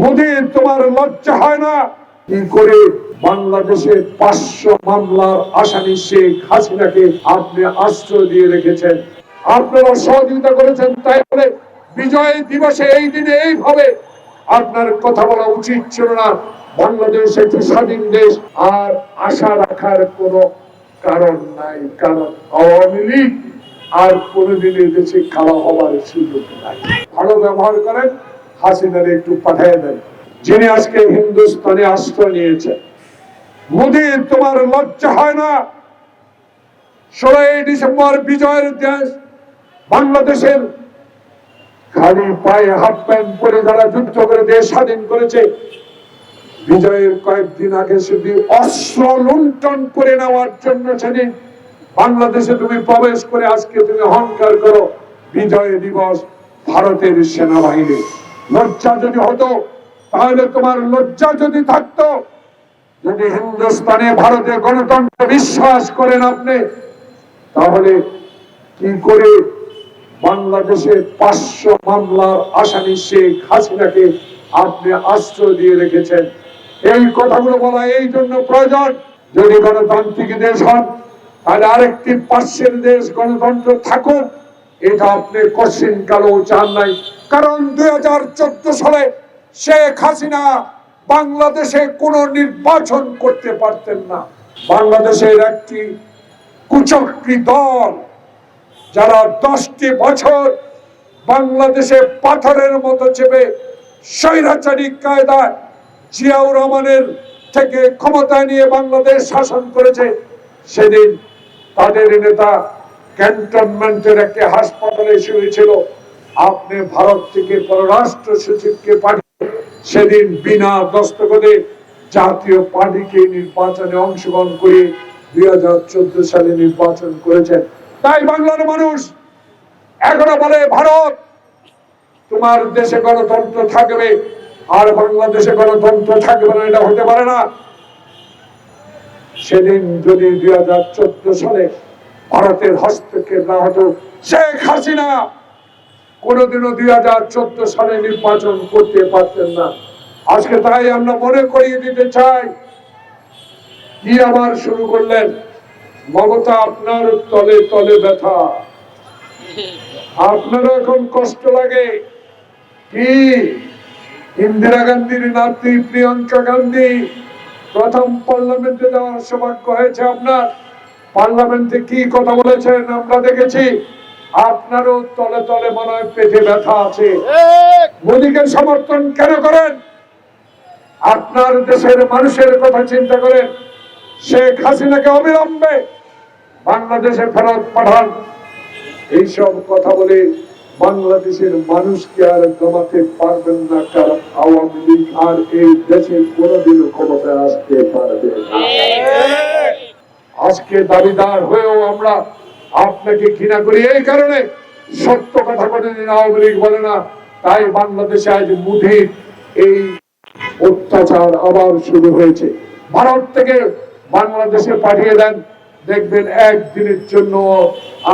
মোদি তোমার লজ্জা হয় না? কি করে বাংলাদেশে পাঁচশো মামলার আসামি শেখ হাসিনাকে আপনি আশ্রয় দিয়ে রেখেছেন? আপনারা সহযোগিতা করেছেন, তাই বলে বিজয় দিবসে এই দিনে এইভাবে আপনার কথা বলা উচিত ছিল না। বাংলাদেশ একটি স্বাধীন দেশ, আর আশা রাখার কোনো কারণ নাই, কারণ আওয়ামী লীগ আর কোনোদিন দেশে খাওয়া হবার সুযোগ নাই। ভালো ব্যবহার করেন হাসিনারে একটু পাঠিয়ে দেন। যিনি আজকে হিন্দুস্তানে আশ্রয় নিয়েছেন। মোদি, তোমার লজ্জা হয় না? ষোলোই ডিসেম্বর বিজয়ের দেশ, বাংলাদেশের খালি পায়ে হাফ প্যান্ট পরে যারা যুদ্ধ করে দেশ স্বাধীন করেছে, বিজয়ের কয়েকদিন আগে শুধু অস্ত্র লুণ্ঠন করে নেওয়ার জন্য সেদিন বাংলাদেশে তুমি প্রবেশ করে আজকে তুমি অহংকার করো। বিজয় দিবস ভারতের সেনাবাহিনী লজ্জা যদি হতো, তাহলে তোমার লজ্জা যদি থাকতো, যদি হিন্দুস্তানে ভারতে গণতন্ত্র বিশ্বাস করেন আপনি, তাহলে কি করে বাংলাদেশে পাঁচশো মামলার আসামি শেখ হাসিনাকে আপনি আশ্রয় দিয়ে রেখেছেন? এই কথাগুলো বলা এই জন্য প্রয়োজন। যদি গণতান্ত্রিক দেশ হন, তাহলে আরেকটি পার্শ্বের দেশ গণতন্ত্র থাকুক, এটা আপনি কশিন কালেও চান নাই। কারণ দুই হাজার চোদ্দ সালে শেখ হাসিনা বাংলাদেশে কোনো নির্বাচন করতে পারতেন না। বাংলাদেশের একটি কুচক্রী দল যারা দশটি বছর বাংলাদেশে পাথরের মতো চেপে স্বৈরাচারী কায়দায় জিয়াউর রহমানের থেকে ক্ষমতায় নিয়ে বাংলাদেশ শাসন করেছে, সেদিন তাদের নেতা ক্যান্টনমেন্টের একটি হাসপাতালে শুয়েছিল। আপনি ভারত থেকে পররাষ্ট্র সচিবকে পাঠিয়ে সেদিন বিনা দস্তখতে জাতীয় পার্টিকে নির্বাচনে অংশগ্রহণ করে দুই হাজার চোদ্দ সালে নির্বাচন করেছেন। তাই বাংলার মানুষ এখনও বলে, ভারত, তোমার দেশে গণতন্ত্র থাকবে, আর বাংলাদেশে গণতন্ত্র থাকবে না, এটা হতে পারে না। সেদিন যদি দুই হাজার চোদ্দ সালে ভারতের হস্তক্ষেপ না হতো, শেখ হাসিনা কোনোদিনও দুই হাজার চোদ্দ সালে নির্বাচন করতে পারতেন না। আজকে তাই আমরা মনে করিয়ে দিতে চাই, কি আবার শুরু করলেন? মমতা, আপনার তলে তলে ব্যথা। আপনারও এখন কষ্ট লাগে। কি? ইন্দিরা গান্ধীর নাতি প্রিয়াঙ্কা গান্ধী প্রথম পার্লামেন্টে যাওয়ার সৌভাগ্য হয়েছে আপনার। পার্লামেন্টে কি কথা বলেছেন আমরা দেখেছি। আপনারও তলে তলে মনে হয় পেটে ব্যথা আছে। মোদীকে সমর্থন কেন করেন? আপনার দেশের মানুষের কথা চিন্তা করেন। শেখ হাসিনাকে অবিলম্বে বাংলাদেশে ফেরত পাঠান। এইসব কথা বলে বাংলাদেশের মানুষকে আর জমাতে পারবেন না? কারণ আওয়ামী লীগ আর এই দেশে কোনোদিনও ক্ষমতায় আসতে পারবে না। আজকে দাবিদার হয়েও আমরা আপনাকে ঘৃণা করি। এই কারণে সত্য কথা কোনোদিন আওয়ামী লীগ বলে না। তাই বাংলাদেশে আজ মুধির এই অত্যাচার আবার শুরু হয়েছে। ভারত থেকে বাংলাদেশে পাঠিয়ে দেন। দেখবেন একদিনের জন্য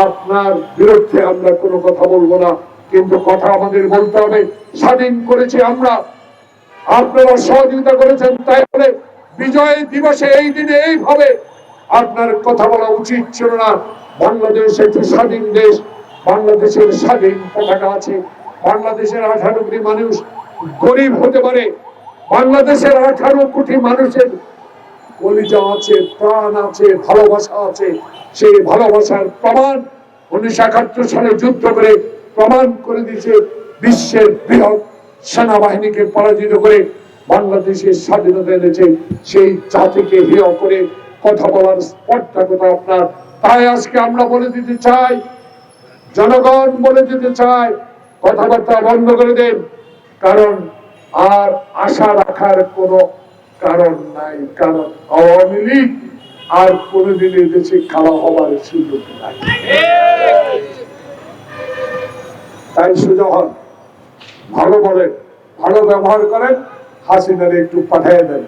আপনার বিরুদ্ধে আমরা কোনো কথা বলব না। কিন্তু কথা আমাদের বলতে হবে। স্বাধীন করেছি আমরা। আপনারা সহযোগিতা করেছেন, তাই বলে বিজয় দিবসে এই দিনে এইভাবে আপনার কথা বলা উচিত ছিল না। বাংলাদেশ একটি স্বাধীন দেশ, বাংলাদেশের স্বাধীন পতাকা আছে। বাংলাদেশের আঠারো কোটি মানুষ গরিব হতে পারে। বাংলাদেশের আঠারো কোটি মানুষের কলিজা আছে, প্রাণ আছে, ভালোবাসা আছে। সেই ভালোবাসার প্রমাণ উনিশশো একাত্তর সালে যুদ্ধ করে প্রমাণ করে দিয়েছে বিশ্বের বৃহৎ সেনাবাহিনীকে পরাজিত করে বাংলাদেশের স্বাধীনতা এনেছে। সেই জাতিকে হেয় করে কথা বলার স্পর্ধা কথা আপনার। তাই আজকে আমরা বলে দিতে চাই, জনগণ বলে দিতে চায় কথাবার্তা বন্ধ করে দেন। কারণ আর আশা রাখার কোনো কারণ নাই। কারণ আওয়ামী লীগ আর কোনোদিন দেশে খাওয়া হবার সুযোগ নাই। তাই সুযোগ হন। ভালো বলেন, ভালো ব্যবহার করেন, হাসিনারে একটু পাঠিয়ে দেন।